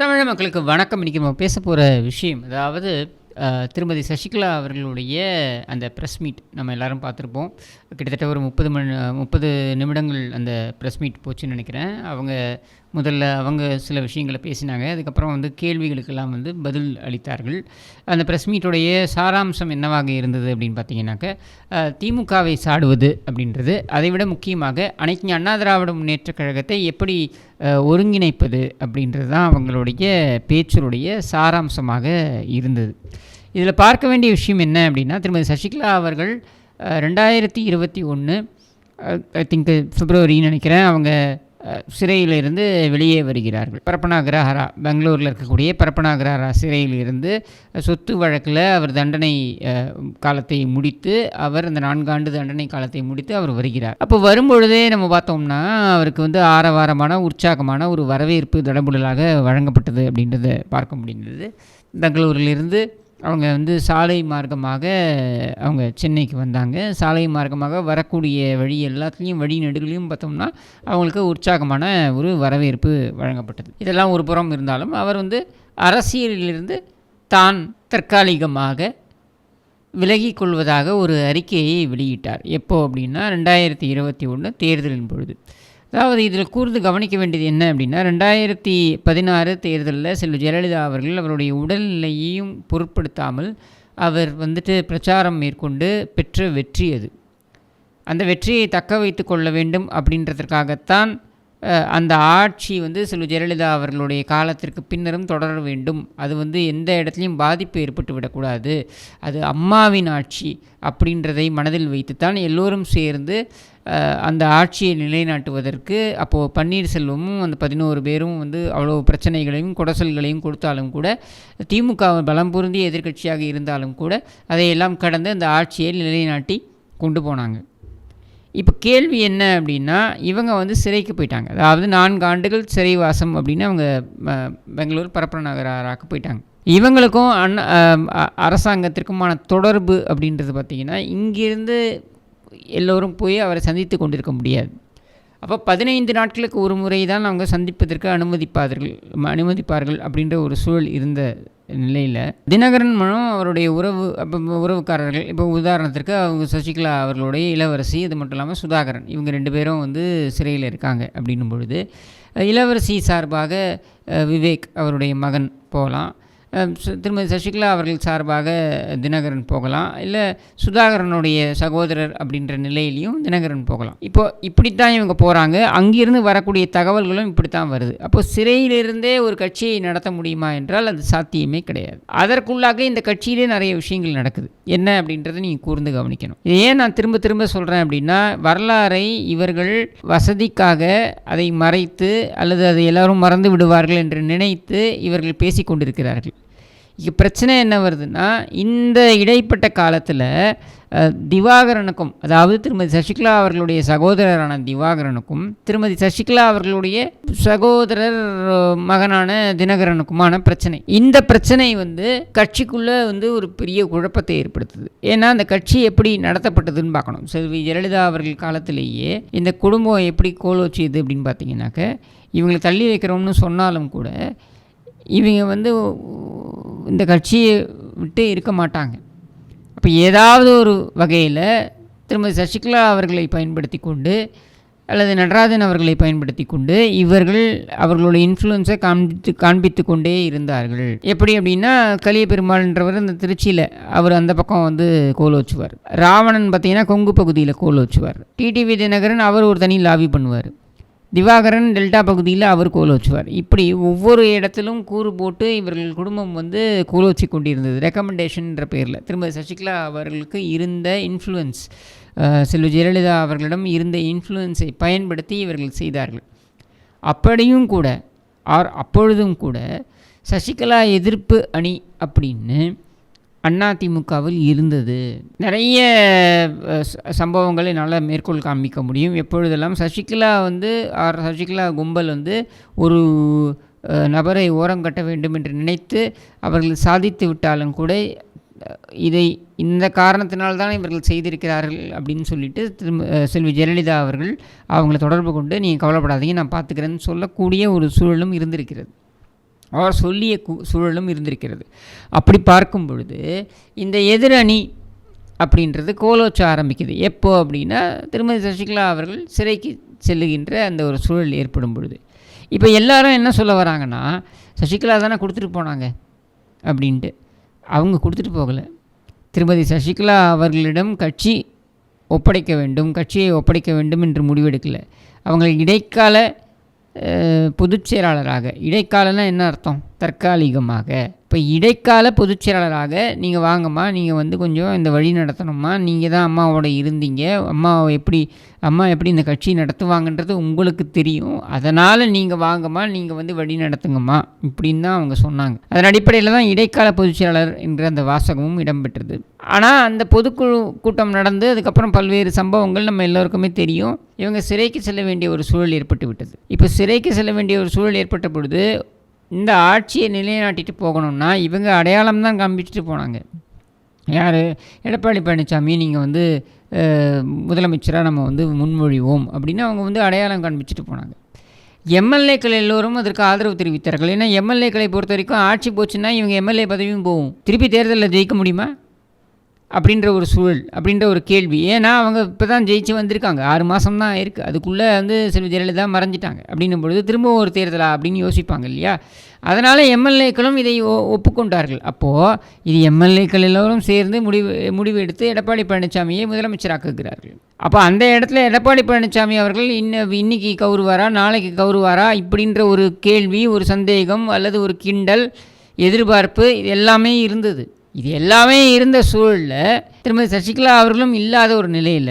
தமிழ் மக்களுக்கு வணக்கம். இன்றைக்கி நம்ம பேச போகிற விஷயம் அதாவது திருமதி சசிகலா அவர்களுடைய அந்த ப்ரெஸ் மீட் நம்ம எல்லாரும் பார்த்துருப்போம். கிட்டத்தட்ட ஒரு முப்பது மணி முப்பது நிமிடங்கள் அந்த ப்ரெஸ் மீட் போச்சுன்னு நினைக்கிறேன். அவங்க முதல்ல அவங்க சில விஷயங்களை பேசினாங்க. அதுக்கப்புறம் வந்து கேள்விகளுக்கெல்லாம் வந்து பதில் அளித்தார்கள். அந்த ப்ரெஸ் மீட்டுடைய சாராம்சம் என்னவாக இருந்தது அப்படின்னு பார்த்தீங்கன்னாக்க திமுகவை சாடுவது அப்படின்றது. அதை விட முக்கியமாக அனைத்து அண்ணா திராவிட முன்னேற்ற கழகத்தை எப்படி ஒருங்கிணைப்பது அப்படின்றது தான் அவங்களுடைய பேச்சுடைய சாராம்சமாக இருந்தது. இதில் பார்க்க வேண்டிய விஷயம் என்ன அப்படின்னா திருமதி சசிகலா அவர்கள் ரெண்டாயிரத்தி இருபத்தி ஒன்று ஐ திங்க் பிப்ரவரின்னு நினைக்கிறேன் அவங்க சிறையிலிருந்து வெளியே வருகிறார்கள். பரப்பனா கிரஹரா பெங்களூரில் இருக்கக்கூடிய பரப்பனா கிரஹரா சிறையிலிருந்து சொத்து வழக்கில் அவர் தண்டனை காலத்தை முடித்து அவர் அந்த நான்காண்டு தண்டனை காலத்தை முடித்து அவர் வருகிறார். அப்போ வரும்பொழுதே நம்ம பார்த்தோம்னா அவருக்கு வந்து ஆரவாரமான உற்சாகமான ஒரு வரவேற்பு தடபுடலாக வழங்கப்பட்டது அப்படின்றத பார்க்க முடிந்தது. பெங்களூரிலிருந்து அவங்க வந்து சாலை மார்க்கமாக அவங்க சென்னைக்கு வந்தாங்க. சாலை மார்க்கமாக வரக்கூடிய வழி எல்லாத்துலேயும் வழி நெடுகளையும் பார்த்தோம்னா அவங்களுக்கு உற்சாகமான ஒரு வரவேற்பு வழங்கப்பட்டது. இதெல்லாம் ஒரு புறம் இருந்தாலும் அவர் வந்து அரசியலிலிருந்து தான் தற்காலிகமாக விலகி கொள்வதாக ஒரு அறிக்கையை வெளியிட்டார். எப்போ அப்படின்னா ரெண்டாயிரத்தி இருபத்தி ஒன்று தேர்தலின் பொழுது. அதாவது இதில் கூர்ந்து கவனிக்க வேண்டியது என்ன அப்படின்னா ரெண்டாயிரத்தி பதினாறு தேர்தலில் செல்வி ஜெயலலிதா அவர்கள் அவருடைய உடல்நிலையையும் பொருட்படுத்தாமல் அவர் வந்துட்டு பிரச்சாரம் மேற்கொண்டு பெற்ற வெற்றி அது. அந்த வெற்றியை தக்க வைத்து கொள்ள வேண்டும் அப்படின்றதற்காகத்தான் அந்த ஆட்சி வந்து செல்வி ஜெயலலிதா அவர்களுடைய காலத்திற்கு பின்னரும் தொடர வேண்டும். அது வந்து எந்த இடத்துலையும் பாதிப்பு ஏற்பட்டு விடக்கூடாது. அது அம்மாவின் ஆட்சி அப்படின்றதை மனதில் வைத்துத்தான் எல்லோரும் சேர்ந்து அந்த ஆட்சியை நிலைநாட்டுவதற்கு அப்போது பன்னீர்செல்வமும் அந்த பதினோரு பேரும் வந்து அவ்வளோ பிரச்சனைகளையும் குடசல்களையும் கொடுத்தாலும் கூட திமுக பலம் பொருந்திய எதிர்க்கட்சியாக இருந்தாலும் கூட அதையெல்லாம் கடந்து அந்த ஆட்சியை நிலைநாட்டி கொண்டு போனாங்க. இப்போ கேள்வி என்ன அப்படின்னா இவங்க வந்து சிறைக்கு போயிட்டாங்க. அதாவது நான்கு ஆண்டுகள் சிறைவாசம் அப்படின்னு அவங்க பெங்களூர் பரப்புர நகராக்கு போயிட்டாங்க. இவங்களுக்கும் அண்ணா அ- அரசாங்கத்திற்குமான தொடர்பு அப்படின்றது பார்த்திங்கன்னா இங்கிருந்து எல்லோரும் போய் அவரை சந்தித்து கொண்டிருக்க முடியாது. அப்போ பதினைந்து நாட்களுக்கு ஒரு முறை தான் அவங்க சந்திப்பதற்கு அனுமதிப்பார்கள் அனுமதிப்பார்கள் அப்படின்ற ஒரு சூழல் இருந்த நிலையில் தினகரன் மனம் அவருடைய உறவு அப்போ உறவுக்காரர்கள் இப்போ உதாரணத்திற்கு அவங்க சசிகலா அவர்களுடைய இளவரசி அது மட்டும் இல்லாமல் சுதாகரன் இவங்க ரெண்டு பேரும் வந்து சிறையில் இருக்காங்க அப்படின்னும் பொழுது இளவரசி சார்பாக விவேக் அவருடைய மகன் போகலாம் திருமதி சசிகலா அவர்கள் சார்பாக தினகரன் போகலாம். இல்லை சுதாகரனுடைய சகோதரர் அப்படின்ற நிலையிலையும் தினகரன் போகலாம். இப்போ இப்படித்தான் இவங்க போகிறாங்க அங்கிருந்து வரக்கூடிய தகவல்களும் இப்படித்தான் வருது. அப்போ சிறையிலிருந்தே ஒரு கட்சியை நடத்த முடியுமா என்றால் அது சாத்தியமே கிடையாது. அதற்குள்ளாக இந்த கட்சியிலே நிறைய விஷயங்கள் நடக்குது. என்ன அப்படின்றத நீங்கள் கூர்ந்து கவனிக்கணும். இது ஏன் நான் திரும்ப திரும்ப சொல்கிறேன் அப்படின்னா வரலாறை இவர்கள் வசதிக்காக அதை மறைத்து அல்லது அதை எல்லாரும் மறந்து விடுவார்கள் என்று நினைத்து இவர்கள் பேசிக் கொண்டிருக்கிறார்கள் இங்கே பிரச்சனை என்ன வருதுன்னா இந்த இடைப்பட்ட காலத்தில் திவாகரனுக்கும் அதாவது திருமதி சசிகலா அவர்களுடைய சகோதரரான திவாகரனுக்கும் திருமதி சசிகலா அவர்களுடைய சகோதரர் மகனான தினகரனுக்குமான பிரச்சனை. இந்த பிரச்சனை வந்து கட்சிக்குள்ளே வந்து ஒரு பெரிய குழப்பத்தை ஏற்படுத்துது. ஏன்னா அந்த கட்சி எப்படி நடத்தப்பட்டதுன்னு பார்க்கணும். செல்வி ஜெயலலிதா அவர்கள் காலத்திலேயே இந்த குடும்பம் எப்படி கோலோச்சியது அப்படின்னு பார்த்தீங்கன்னாக்க இவங்களை தள்ளி வைக்கிறோம்னு சொன்னாலும் கூட இவங்க வந்து இந்த கட்சியை விட்டு இருக்க மாட்டாங்க. அப்போ ஏதாவது ஒரு வகையில் திருமதி சசிகலா அவர்களை பயன்படுத்தி கொண்டு அல்லது நடராஜன் அவர்களை பயன்படுத்தி கொண்டு இவர்கள் அவர்களுடைய இன்ஃப்ளூயன்ஸை காண்பித்து காண்பித்து கொண்டே இருந்தார்கள். எப்படி அப்படின்னா கலிய பெருமாள்ன்றவர் இந்த திருச்சியில் அவர் அந்த பக்கம் வந்து கோல் வச்சுவார். ராவணன் பார்த்தீங்கன்னா கொங்கு பகுதியில் கோல் வச்சுவார். டிடிவி தினகரன் அவர் ஒரு தனி லாபி பண்ணுவார். திவாகரன் டெல்டா பகுதியில் அவர் கோல் வச்சுவார். இப்படி ஒவ்வொரு இடத்திலும் கூறு போட்டு இவர்கள் குடும்பம் வந்து கோல் வச்சு கொண்டிருந்தது. ரெக்கமெண்டேஷன்ற பேரில். திரும்ப சசிகலா அவர்களுக்கு இருந்த இன்ஃப்ளூயன்ஸ் செல்வி ஜெயலலிதா அவர்களிடம் இருந்த இன்ஃப்ளூயன்ஸை பயன்படுத்தி இவர்கள் செய்தார்கள். அப்படியும் கூட ஆர் அப்பொழுதும் கூட சசிகலா எதிர்ப்பு அணி அப்படின்னு அதிமுகவில் இருந்தது. நிறைய ச- சம்பவங்களை என்னால் மேற்கோள் காமிக்க முடியும். எப்பொழுதெல்லாம் சசிகலா வந்து ஆர் சசிகலா கும்பல் வந்து ஒரு நபரை ஓரம் கட்ட வேண்டும் என்று நினைத்து அவர்கள் சாதித்து விட்டாலும் கூட இதை இந்த காரணத்தினால்தான் இவர்கள் செய்திருக்கிறார்கள் அப்படின்னு சொல்லிட்டு திரும்ப செல்வி ஜெயலலிதா அவர்கள் அவங்கள தொடர்பு கொண்டு நீங்கள் கவலைப்படாதீங்க நான் பார்த்துக்கிறேன்னு சொல்லக்கூடிய ஒரு சூழலும் இருந்திருக்கிறது. அவர் சொல்லிய கு- சூழலும் இருந்திருக்கிறது. அப்படி பார்க்கும் பொழுது இந்த எதிரணி அப்படின்றது கோலோச்ச ஆரம்பிக்குது. எப்போ அப்படின்னா திருமதி சசிகலா அவர்கள் சிறைக்கு செல்லுகின்ற அந்த ஒரு சூழல் ஏற்படும் பொழுது. இப்போ எல்லாரும் என்ன சொல்ல வராங்கன்னா சசிகலா தானே கொடுத்துட்டு போனாங்க அப்படின்ட்டு. அவங்க கொடுத்துட்டு போகலை. திருமதி சசிகலா அவர்களிடம் கட்சி ஒப்படைக்க வேண்டும் கட்சியை ஒப்படைக்க வேண்டும் என்று முடிவெடுக்கலை. அவங்க இடைக்கால பொதுச் செயலாளராக. இடைக்காலனா என்ன அர்த்தம்? தற்காலிகமாக. இப்போ இடைக்கால பொதுச்செயலாளராக நீங்கள் வாங்கம்மா நீங்கள் வந்து கொஞ்சம் இந்த வழி நடத்தணும்மா நீங்கள் தான் அம்மாவோட இருந்தீங்க அம்மா எப்படி அம்மா எப்படி இந்த கட்சி நடத்துவாங்கன்றது உங்களுக்கு தெரியும். அதனால் நீங்கள் வாங்கம்மா நீங்கள் வந்து வழி நடத்துங்கம்மா இப்படின்னு தான் அவங்க சொன்னாங்க. அதன் அடிப்படையில் தான் இடைக்கால பொதுச்செயலாளர் என்ற அந்த வாசகமும் இடம்பெற்றது. ஆனால் அந்த பொதுக்குழு கூட்டம் நடந்து அதுக்கப்புறம் பல்வேறு சம்பவங்கள் நம்ம எல்லோருக்குமே தெரியும். இவங்க சிறைக்கு செல்ல வேண்டிய ஒரு சூழல் ஏற்பட்டு விட்டது. இப்போ சிறைக்கு செல்ல வேண்டிய ஒரு சூழல் ஏற்பட்ட பொழுது இந்த ஆட்சியை நிலைநாட்டிட்டு போகணும்னா இவங்க அடையாளம் தான் காமிச்சிட்டு போனாங்க. யார்? எடப்பாடி பழனிசாமி நீங்கள் வந்து முதலமைச்சராக நம்ம வந்து முன்மொழிவோம் அப்படின்னு அவங்க வந்து அடையாளம் காண்பிச்சிட்டு போனாங்க. எம்எல்ஏக்கள் எல்லோரும் அதற்கு ஆதரவு தெரிவித்தார்கள். ஏன்னா எம்எல்ஏக்களை பொறுத்த வரைக்கும் ஆட்சி போச்சுன்னா இவங்க எம்எல்ஏ பதவியும் போகும். திருப்பி தேர்தலில் ஜெயிக்க முடியுமா? அப்படின்ற ஒரு சூழல் அப்படின்ற ஒரு கேள்வி. ஏன்னா அவங்க இப்போ தான் ஜெயிச்சு வந்திருக்காங்க. ஆறு மாதம் தான் இருக்குது அதுக்குள்ளே வந்து செல்வி ஜெயலலிதா மறைஞ்சிட்டாங்க. அப்படின்னும் பொழுது திரும்பவும் ஒரு தேர்தலா அப்படின்னு யோசிப்பாங்க இல்லையா? அதனால் எம்எல்ஏக்களும் இதை ஒ- ஒப்புக்கொண்டார்கள். அப்போது இது எம்எல்ஏக்கள் எல்லோரும் சேர்ந்து முடிவு முடிவு எடுத்து எடப்பாடி பழனிசாமியை முதலமைச்சராக்குகிறார்கள். அப்போ அந்த இடத்துல எடப்பாடி பழனிசாமி அவர்கள் இன்ன இன்னைக்கு கௌருவாரா நாளைக்கு கௌருவாரா இப்படின்ற ஒரு கேள்வி ஒரு சந்தேகம் அல்லது ஒரு கிண்டல் எதிர்பார்ப்பு இது எல்லாமே இருந்தது. இது எல்லாமே இருந்த சூழலில் திருமதி சசிகலா அவர்களும் இல்லாத ஒரு நிலையில்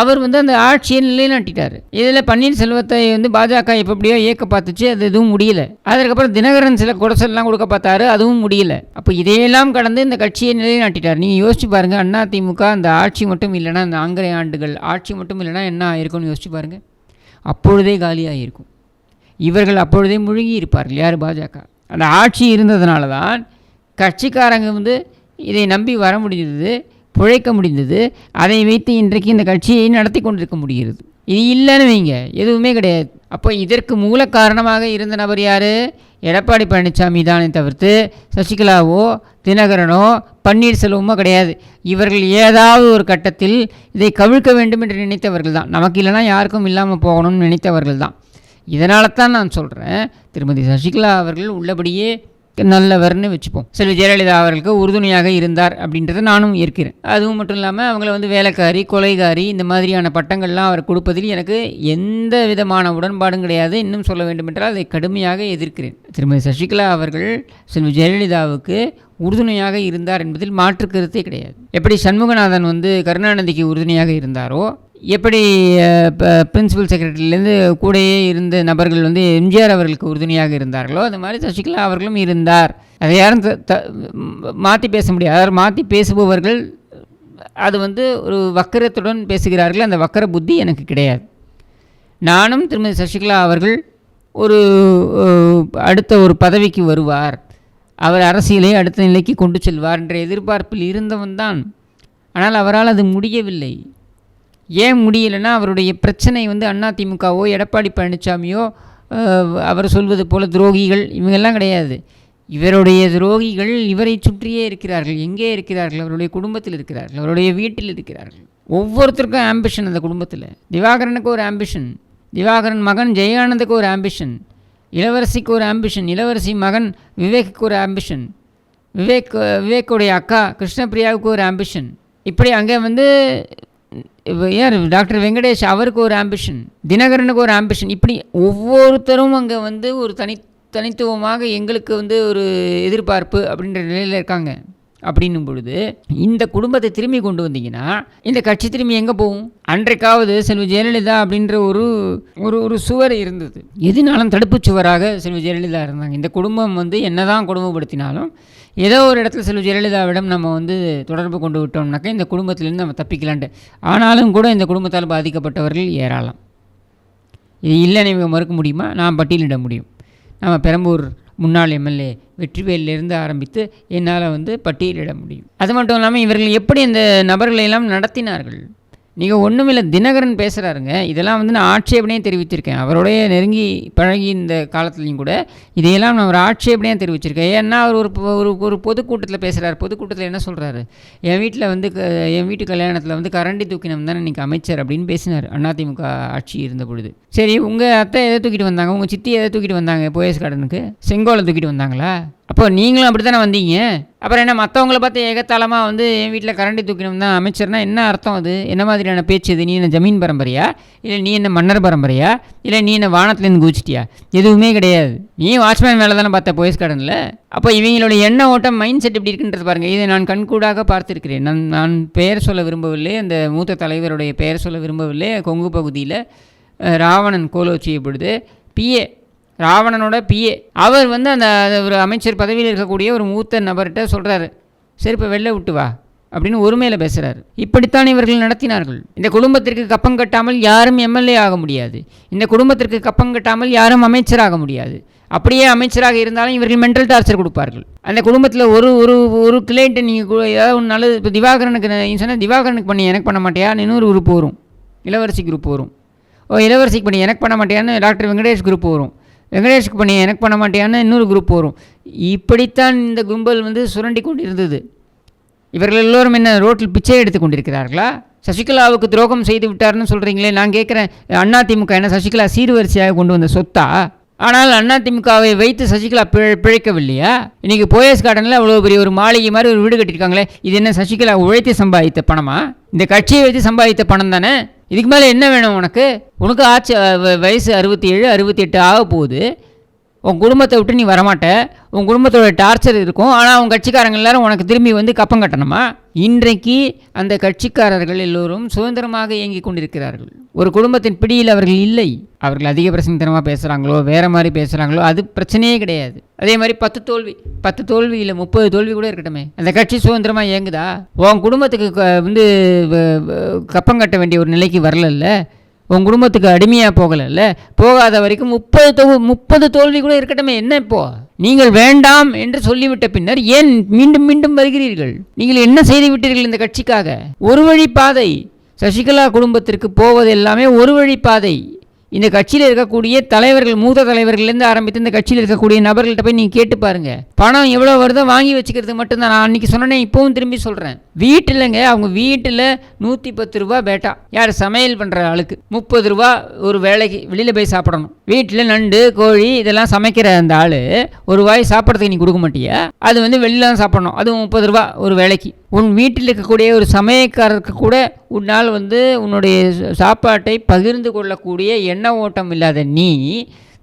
அவர் வந்து அந்த ஆட்சியை நிலைநாட்டிட்டார். இதில் பன்னீர்செல்வத்தை வந்து பாஜக எப்படியோ இயக்க பார்த்துச்சு அது எதுவும் முடியல. அதற்கப்புறம் தினகரன் சில குடசல்லாம் கொடுக்க பார்த்தாரு அதுவும் முடியல. அப்போ இதையெல்லாம் கடந்து இந்த கட்சியை நிலைநாட்டிட்டார். நீங்கள் யோசிச்சு பாருங்கள் அண்ணா திமுக அந்த ஆட்சி மட்டும் இல்லைன்னா அந்த ஆங்கிலேய ஆண்டுகள் ஆட்சி மட்டும் இல்லைன்னா என்ன ஆயிருக்கும்னு யோசிச்சு பாருங்கள் அப்பொழுதே காலியாக இருக்கும் இவர்கள் அப்பொழுதே முழுகி இருப்பார்கள். யார் பாஜக? அந்த ஆட்சி இருந்ததுனால தான் கட்சிக்காரங்க வந்து இதை நம்பி வர முடிந்தது பிழைக்க முடிந்தது அதை வைத்து இன்றைக்கு இந்த கட்சியை நடத்தி கொண்டிருக்க முடிகிறது. இது இல்லைன்னு வைங்க எதுவுமே கிடையாது. அப்போ இதற்கு மூல காரணமாக இருந்த நபர் யார்? எடப்பாடி பழனிசாமி தானே தவிர்த்து சசிகலாவோ தினகரனோ பன்னீர்செல்வமோ கிடையாது. இவர்கள் ஏதாவது ஒரு கட்டத்தில் இதை கவிழ்க்க வேண்டும் என்று நினைத்தவர்கள் தான். நமக்கு இல்லைன்னா யாருக்கும் இல்லாமல் போகணும்னு நினைத்தவர்கள் தான். இதனால தான் நான் சொல்கிறேன் திருமதி சசிகலா அவர்கள் உள்ளபடியே நல்லவர்னு வச்சுப்போம். செல்வி ஜெயலலிதா அவர்களுக்கு உறுதுணையாக இருந்தார் அப்படின்றத நானும் ஏற்கிறேன். அதுவும் மட்டும் இல்லாமல் அவங்கள வந்து வேலைக்காரி கொலைகாரி இந்த மாதிரியான பட்டங்கள்லாம் அவர் கொடுப்பதில் எனக்கு எந்த விதமான உடன்பாடும் கிடையாது. இன்னும் சொல்ல வேண்டுமென்றால் அதை கடுமையாக எதிர்க்கிறேன். திருமதி சசிகலா அவர்கள் செல்வி ஜெயலலிதாவுக்கு உறுதுணையாக இருந்தார் என்பதில் மாற்று கருத்தே கிடையாது. எப்படி சண்முகநாதன் வந்து கருணாநிதிக்கு உறுதுணையாக இருந்தாரோ எப்படி பிரின்சிபல் செக்ரட்டரியிலேருந்து கூடயே இருந்த நபர்கள் வந்து எம்ஜிஆர் அவர்களுக்கு உறுதுணையாக இருந்தார்களோ அந்த மாதிரி சசிகலா அவர்களும் இருந்தார். அதை யாரும் மாற்றி பேச முடியாது. அதாவது மாற்றி பேசுபவர்கள் அது வந்து ஒரு வக்கரத்துடன் பேசுகிறார்கள். அந்த வக்கர புத்தி எனக்கு கிடையாது. நானும் திருமதி சசிகலா அவர்கள் ஒரு அடுத்த ஒரு பதவிக்கு வருவார். அவர் அரசியலை அடுத்த நிலைக்கு கொண்டு செல்வார் என்ற எதிர்பார்ப்பில் இருந்தவன் தான் ஆனால் அவரால் அது முடியவில்லை. ஏன் முடியலைன்னா அவருடைய பிரச்சனை வந்து அதிமுகவோ எடப்பாடி பழனிசாமியோ அவர் சொல்வது போல் துரோகிகள் இவங்கெல்லாம் கிடையாது. இவருடைய துரோகிகள் இவரை சுற்றியே இருக்கிறார்கள் எங்கே இருக்கிறார்கள் அவருடைய குடும்பத்தில் இருக்கிறார்கள் அவருடைய வீட்டில் இருக்கிறார்கள். ஒவ்வொருத்தருக்கும் ஆம்பிஷன் அந்த குடும்பத்தில். திவாகரனுக்கு ஒரு ஆம்பிஷன் திவாகரன் மகன் ஜெயானந்துக்கு ஒரு ஆம்பிஷன் இளவரசிக்கு ஒரு ஆம்பிஷன் இளவரசி மகன் விவேக்குக்கு ஒரு ஆம்பிஷன் விவேக் விவேக்குடைய அக்கா கிருஷ்ணபிரியாவுக்கு ஒரு ஆம்பிஷன் இப்படி அங்கே வந்து யார் டாக்டர் வெங்கடேஷ் அவருக்கு ஒரு ஆம்பிஷன் தினகரனுக்கு ஒரு ஆம்பிஷன் இப்படி ஒவ்வொருத்தரும் அங்கே வந்து ஒரு தனி தனித்துவமாக எங்களுக்கு வந்து ஒரு எதிர்பார்ப்பு அப்படின்ற நிலையில் இருக்காங்க. அப்படின்னும் பொழுது இந்த குடும்பத்தை திரும்பி கொண்டு வந்தீங்கன்னா இந்த கட்சி திரும்பி எங்கே போகும்? அன்றைக்காவது செல்வி ஜெயலலிதா அப்படின்ற ஒரு ஒரு ஒரு சுவர் இருந்தது. எதுனாலும் தடுப்புச் சுவராக செல்வி ஜெயலலிதா இருந்தாங்க. இந்த குடும்பம் வந்து என்னதான் குடும்பப்படுத்தினாலும் ஏதோ ஒரு இடத்துல செல்வி ஜெயலலிதாவிடம் நம்ம வந்து தொடர்பு கொண்டு விட்டோம்னாக்கா இந்த குடும்பத்திலேருந்து நம்ம தப்பிக்கலான்ட்டு. ஆனாலும் கூட இந்த குடும்பத்தால் பாதிக்கப்பட்டவர்கள் ஏராளம். இது இல்லைன்னு இவங்க மறுக்க முடியுமா? நாம் பட்டியலிட முடியும். நம்ம பெரம்பூர் முன்னாள் எம்எல்ஏ வெற்றிவேலிலிருந்து ஆரம்பித்து என்னால் வந்து பட்டியலிட முடியும். அது மட்டும் இல்லாமல் இவர்கள் எப்படி இந்த நபர்களை எல்லாம் நடத்தினார்கள்? நீங்கள் ஒன்றுமில்லை தினகரன் பேசுகிறாருங்க இதெல்லாம் வந்து நான் ஆட்சேபனையே தெரிவிச்சிருக்கேன் அவருடைய நெருங்கி பழகி இந்த காலத்துலேயும் கூட இதையெல்லாம் நான் ஒரு ஆட்சேபனையாக தெரிவிச்சிருக்கேன் ஏன்னா அவர் ஒரு பொ- ஒரு ஒரு பொதுக்கூட்டத்தில் பேசுகிறார் பொதுக்கூட்டத்தில் என்ன சொல்கிறாரு என் வீட்டில் வந்து க- என் வீட்டு கல்யாணத்தில் வந்து கரண்டி தூக்கினம் தானே இன்றைக்கி அமைச்சர் அப்படின்னு பேசினார் அதிமுக ஆட்சி இருந்த பொழுது. சரி உங்கள் அத்தை எதை தூக்கிட்டு வந்தாங்க? உங்கள் சித்தி எதை தூக்கிட்டு வந்தாங்க? போயஸ் கார்டனுக்கு? செங்கோலை தூக்கிட்டு வந்தாங்களா? அப்போ நீங்களும் அப்படி தானே வந்தீங்க? அப்புறம் என்ன மற்றவங்கள பார்த்து ஏகத்தாளமாக வந்து என் வீட்டில் கரண்டி தூக்கினோம் தான் அமைச்சர்னா என்ன அர்த்தம் அது? என்ன மாதிரியான பேச்சு இது? நீ என்ன ஜமீன் பரம்பரையா? இல்லை நீ என்ன மன்னர் பரம்பரையா? இல்லை நீ என்ன வானத்துலேருந்து குதிச்சிட்டியா? எதுவுமே கிடையாது. நீ வாட்ச்மேன் வேலை தானே பார்த்த போயஸ் கார்டனில் அப்போ இவங்களோட எண்ண ஓட்டம் மைண்ட் செட் எப்படி இருக்குன்றது பாருங்கள் இதை நான் கண்கூடாக பார்த்துருக்கிறேன். நான் நான் பெயர் சொல்ல விரும்பவில்லை. அந்த மூத்த தலைவருடைய பெயர் சொல்ல விரும்பவில்லை. கொங்கு பகுதியில் ராவணன் கோலோச்சிய பொழுது பிஏ ராவணனோட பிஏ அவர் வந்து அந்த ஒரு அமைச்சர் பதவியில் இருக்கக்கூடிய ஒரு மூத்த நபர்கிட்ட சொல்கிறாரு சரி இப்போ வெளில விட்டு வா அப்படின்னு ஒருமையில் பேசுகிறாரு இப்படித்தான் இவர்கள் நடத்தினார்கள். இந்த குடும்பத்திற்கு கப்பம் கட்டாமல் யாரும் எம்எல்ஏ ஆக முடியாது. இந்த குடும்பத்திற்கு கப்பம் கட்டாமல் யாரும் அமைச்சராக முடியாது. அப்படியே அமைச்சராக இருந்தாலும் இவர்கள் மென்டல் டார்ச்சர் கொடுப்பார்கள். அந்த குடும்பத்தில் ஒரு ஒரு ஒரு கிளைண்ட்டை நீங்கள் ஏதாவது ஒன்று நல்லது இப்போ திவாகரனுக்கு நீங்கள் சொன்னால் திவாகரனுக்கு பண்ணி எனக்கு பண்ண மாட்டேயா? இன்னொரு குரூப் வரும் இளவரசி குரூப் வரும் ஓ இளவரசிக்கு பண்ணி எனக்கு பண்ண மாட்டியான்னு டாக்டர் வெங்கடேஷ் குரூப் வரும் வெங்கடேஷ்க்கு பண்ணி எனக்கு பண்ண மாட்டியான்னு இன்னொரு குரூப் வரும். இப்படித்தான் இந்த கும்பல் வந்து சுரண்டி கொண்டிருந்தது. இவர்கள் எல்லோரும் என்ன ரோட்டில் பிச்சை எடுத்து கொண்டிருக்கிறார்களா? சசிகலாவுக்கு துரோகம் செய்து விட்டார்னு சொல்கிறீங்களே நான் கேட்குறேன் அண்ணா திமுக என்ன சசிகலா சீர்வரிசையாக கொண்டு வந்த சொத்தா? ஆனால் அண்ணா திமுகவை வைத்து சசிகலா பிழ பிழைக்கவில்லையா? இன்றைக்கி போயஸ் கார்டனில் அவ்வளோ பெரிய ஒரு மாளிகை மாதிரி ஒரு வீடு கட்டியிருக்காங்களே இது என்ன சசிகலா உழைத்து சம்பாதித்த பணமா? இந்த கட்சியை வைத்து சம்பாதித்த பணம் தானே? இதுக்கு மேலே என்ன வேணும் உனக்கு? உனக்கு ஆச்சு வ- வயசு அறுபத்தி ஏழு அறுபத்தி எட்டு ஆக போகுது. உன் குடும்பத்தை விட்டு நீ வரமாட்ட. உன் குடும்பத்தோட டார்ச்சர் இருக்கும். ஆனால் உன் கட்சிக்காரங்க எல்லாரும் உனக்கு திரும்பி வந்து கப்பம் கட்டணுமா? இன்றைக்கு அந்த கட்சிக்காரர்கள் எல்லோரும் சுதந்திரமாக இயங்கிக் கொண்டிருக்கிறார்கள். ஒரு குடும்பத்தின் பிடியில் அவர்கள் இல்லை. அவர்கள் அதிக பிரசங்கத்தனமாக பேசுகிறாங்களோ வேறு மாதிரி பேசுகிறாங்களோ அது பிரச்சனையே கிடையாது. அதே மாதிரி பத்து தோல்வி பத்து தோல்வி இல்லை முப்பது தோல்வி கூட இருக்கட்டுமே. அந்த கட்சி சுதந்திரமாக இயங்குதா? உன் குடும்பத்துக்கு க- வந்து வ- கப்பம் கட்ட வேண்டிய ஒரு நிலைக்கு வரலல்ல? உன் குடும்பத்துக்கு அடிமையாக போகலைல்ல? போகாத வரைக்கும் முப்பது தொகு முப்பது தோல்வி கூட இருக்கட்டுமே. என்ன இப்போ? நீங்கள் வேண்டாம் என்று சொல்லிவிட்ட பின்னர் ஏன் மீண்டும் மீண்டும் வருகிறீர்கள்? நீங்கள் என்ன செய்து விட்டீர்கள் இந்த கட்சிக்காக? ஒரு வழி பாதை. சசிகலா குடும்பத்திற்கு போவது எல்லாமே ஒரு வழி பாதை. இந்த கட்சியில் இருக்கக்கூடிய தலைவர்கள் மூத்த தலைவர்கள்லேருந்து ஆரம்பித்து இந்த கட்சியில் இருக்கக்கூடிய நபர்கள்ட்ட போய் நீங்கள் கேட்டு பாருங்கள் பணம் எவ்வளோ வருதோ வாங்கி வச்சுக்கிறது மட்டும்தான். நான் அன்றைக்கி சொன்னேனே இப்போவும் திரும்பி சொல்கிறேன் வீட்டிலங்க அவங்க வீட்டில் நூற்றி பத்து ரூபா பேட்டா. யார் சமையல் பண்ணுற ஆளுக்கு? முப்பது ரூபா ஒரு வேலைக்கு வெளியில் போய் சாப்பிடணும். வீட்டில் நண்டு கோழி இதெல்லாம் சமைக்கிற அந்த ஆள் ஒரு வாய் சாப்பிட்றதுக்கு நீ கொடுக்க மாட்டியா? அது வந்து வெளியில் தான் சாப்பிடணும். அதுவும் முப்பது ரூபா ஒரு வேலைக்கு. உன் வீட்டில் இருக்கக்கூடிய ஒரு சமயக்காரருக்கு கூட உன்னால் வந்து உன்னுடைய சாப்பாட்டை பகிர்ந்து கொள்ளக்கூடிய எண்ண ஓட்டம் இல்லாத நீ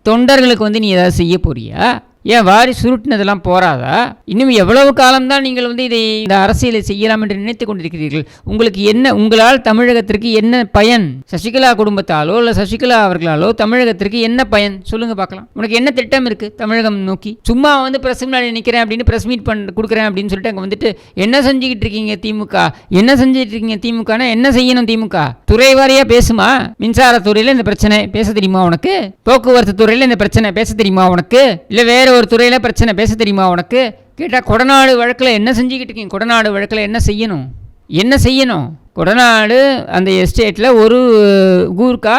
தொண்டர்களுக்கு வந்து நீ ஏதாவது செய்ய போறியா? ஏன் வாரி சுருட்டினதெல்லாம் போராதா இன்னும் எவ்வளவு காலம்தான் நீங்கள் வந்து இதை இந்த அரசியலை செய்யலாம் என்று நினைத்து கொண்டிருக்கிறீர்கள்? உங்களுக்கு என்ன உங்களால் தமிழகத்திற்கு என்ன பயன்? சசிகலா குடும்பத்தாலோ இல்லை சசிகலா அவர்களாலோ தமிழகத்திற்கு என்ன பயன்? சொல்லுங்க பார்க்கலாம். உனக்கு என்ன திட்டம் இருக்கு? தமிழகம் நோக்கி. சும்மா வந்து பிரஸ் முன்னாடி நிற்கிறேன் அப்படின்னு பிரஸ் மீட் பண்ண கொடுக்குறேன் அப்படின்னு சொல்லிட்டு அங்கே வந்துட்டு என்ன செஞ்சுக்கிட்டு இருக்கீங்க திமுக? என்ன செஞ்சுட்டு இருக்கீங்க திமுகனா? என்ன செய்யணும் திமுக? துறை வாரியா பேசுமா? மின்சாரத்துறையில் இந்த பிரச்சனை பேச தெரியுமா உனக்கு? போக்குவரத்து துறையில் இந்த பிரச்சனை பேச தெரியுமா உனக்கு? இல்லை வேற ஒரு துறையில் பிரச்சனை பேச தெரியுமா உனக்கு? கேட்டால் கொடநாடு வழக்கில் என்ன செஞ்சுக்கிட்டு இருக்கீங்க? கொடநாடு வழக்கில் என்ன செய்யணும்? என்ன செய்யணும்? கொடநாடு அந்த எஸ்டேட்டில் ஒரு கூர்க்கா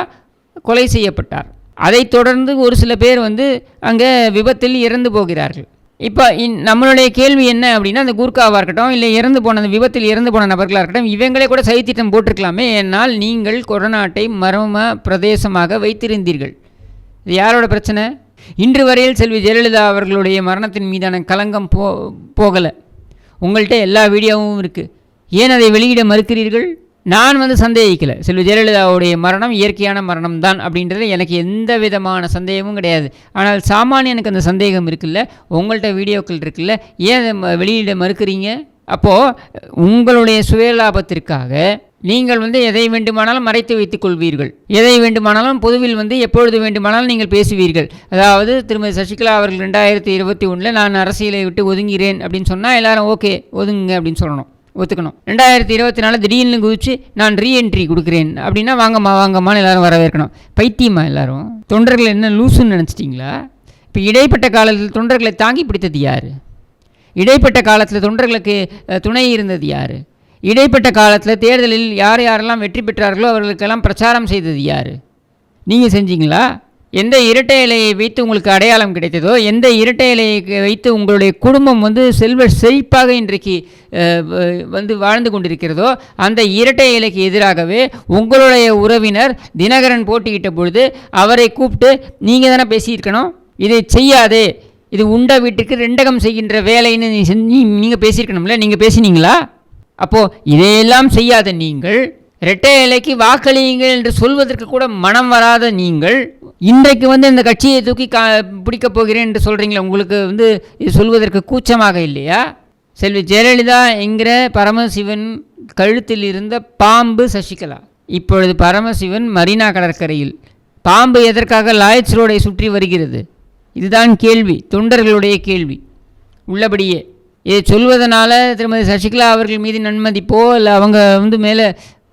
கொலை செய்யப்பட்டார். அதைத் தொடர்ந்து ஒரு சில பேர் வந்து அங்கே விபத்தில் இறந்து போகிறார்கள். இப்போ இன் நம்மளுடைய கேள்வி என்ன அப்படின்னா அந்த கூர்க்காவாக இருக்கட்டும் இல்லை இறந்து போன அந்த விபத்தில் இறந்து போன நபர்களாக இருக்கட்டும் இவங்களே கூட சதித்திட்டம் போட்டிருக்கலாமே. என்னால் நீங்கள் கொடநாட்டை மர்ம பிரதேசமாக வைத்திருந்தீர்கள். இது யாரோட பிரச்சனை? இன்று வரையில் செல்வி ஜெயலலிதா அவர்களுடைய மரணத்தின் மீதான கலங்கம் போ போகலை. உங்கள்கிட்ட எல்லா வீடியோவும் இருக்குது ஏன் அதை வெளியிட மறுக்கிறீர்கள்? நான் வந்து சந்தேகிக்கலை. செல்வி ஜெயலலிதாவுடைய மரணம் இயற்கையான மரணம் தான் அப்படின்றது எனக்கு எந்த விதமான சந்தேகமும் கிடையாது. ஆனால் சாமானியனுக்கு அந்த சந்தேகம் இருக்குல்ல. உங்கள்கிட்ட வீடியோக்கள் இருக்குல்ல. ஏன் அதை ம- வெளியிட மறுக்கிறீங்க? அப்போது உங்களுடைய சுயலாபத்திற்காக நீங்கள் வந்து எதை வேண்டுமானாலும் மறைத்து வைத்துக் கொள்வீர்கள். எதை வேண்டுமானாலும் பொதுவில் வந்து எப்பொழுது வேண்டுமானாலும் நீங்கள் பேசுவீர்கள். அதாவது திருமதி சசிகலா அவர்கள் ரெண்டாயிரத்தி இருபத்தி ஒன்றில் நான் அரசியலை விட்டு ஒதுங்கிறேன் அப்படின்னு சொன்னால் எல்லாரும் ஓகே ஒதுங்குங்க அப்படின்னு சொல்லணும் ஒத்துக்கணும். ரெண்டாயிரத்தி இருபத்தி நாலு திடீர்னு குதிச்சு நான் ரீஎன்ட்ரி கொடுக்குறேன் அப்படின்னா வாங்கம்மா வாங்கம்மான்னு எல்லாரும் வரவேற்கணும். பைத்தியமா எல்லாரும்? தொண்டர்கள் என்ன லூசுன்னு நினச்சிட்டிங்களா? இப்போ இடைப்பட்ட காலத்தில் தொண்டர்களை தாங்கி பிடித்தது யார்? இடைப்பட்ட காலத்தில் தொண்டர்களுக்கு துணை இருந்தது யார்? இடைப்பட்ட காலத்தில் தேர்தலில் யார் யாரெல்லாம் வெற்றி பெற்றார்களோ அவர்களுக்கெல்லாம் பிரச்சாரம் செய்தது யார்? நீங்கள் செஞ்சீங்களா? எந்த இரட்டை இலையை வைத்து உங்களுக்கு அடையாளம் கிடைத்ததோ எந்த இரட்டை இலையை வைத்து உங்களுடைய குடும்பம் வந்து செல்வ செழிப்பாக இன்றைக்கு வந்து வாழ்ந்து கொண்டிருக்கிறதோ அந்த இரட்டை இலைக்கு எதிராகவே உங்களுடைய உறவினர் தினகரன் போட்டியிட்ட பொழுது அவரை கூப்பிட்டு நீங்கள் தானே பேசியிருக்கணும்? இதை செய்யாதே. இது உண்ட வீட்டுக்கு ரெண்டகம் செய்கின்ற வேலைன்னு நீ செஞ்சு நீங்கள் பேசியிருக்கணும்ல நீங்கள் பேசினீங்களா? அப்போது இதையெல்லாம் செய்யாத நீங்கள் இரட்டை இலைக்கு வாக்களியுங்கள் என்று சொல்வதற்கு கூட மனம் வராத நீங்கள் இன்றைக்கு வந்து இந்த கட்சியை தூக்கி கா பிடிக்கப் போகிறேன் என்று சொல்கிறீங்களே உங்களுக்கு வந்து இது சொல்வதற்கு கூச்சமாக இல்லையா? செல்வி ஜெயலலிதா என்கிற பரமசிவன் கழுத்தில் இருந்த பாம்பு சசிகலா இப்பொழுது பரமசிவன் மரீனா கடற்கரையில் பாம்பு எதற்காக லாயட்ஸ் ரோடை சுற்றி வருகிறது? இதுதான் கேள்வி தொண்டர்களுடைய கேள்வி. உள்ளபடியே இதை சொல்வதனால் திருமதி சசிகலா அவர்கள் மீது நன்மதிப்போ இல்லை அவங்க வந்து மேலே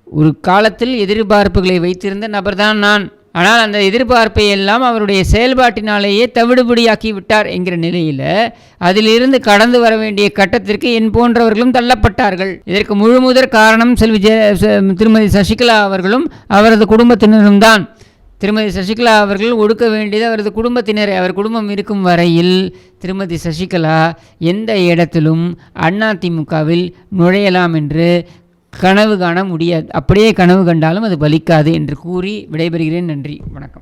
ஒரு காலத்தில் எதிர்பார்ப்புகளை வைத்திருந்த நபர்தான் நான். ஆனால் அந்த எதிர்பார்ப்பை எல்லாம் அவருடைய செயல்பாட்டினாலேயே தவிடுபடியாக்கி விட்டார் என்கிற நிலையில் அதிலிருந்து கடந்து வர வேண்டிய கட்டத்திற்கு என் போன்றவர்களும் தள்ளப்பட்டார்கள். இதற்கு முழுமுதற் காரணம் செல்வி ஜெய ச- திருமதி சசிகலா அவர்களும் அவரது குடும்பத்தினரும் தான் திருமதி சசிகலா அவர்கள் ஒடுக்க வேண்டியது அவரது குடும்பத்தினரை. அவர் குடும்பம் இருக்கும் வரையில் திருமதி சசிகலா எந்த இடத்திலும் அதிமுகவில் நுழையலாம் என்று கனவு காண முடியாது. அப்படியே கனவு கண்டாலும் அது பலிக்காது என்று கூறி விடைபெறுகிறேன். நன்றி. வணக்கம்.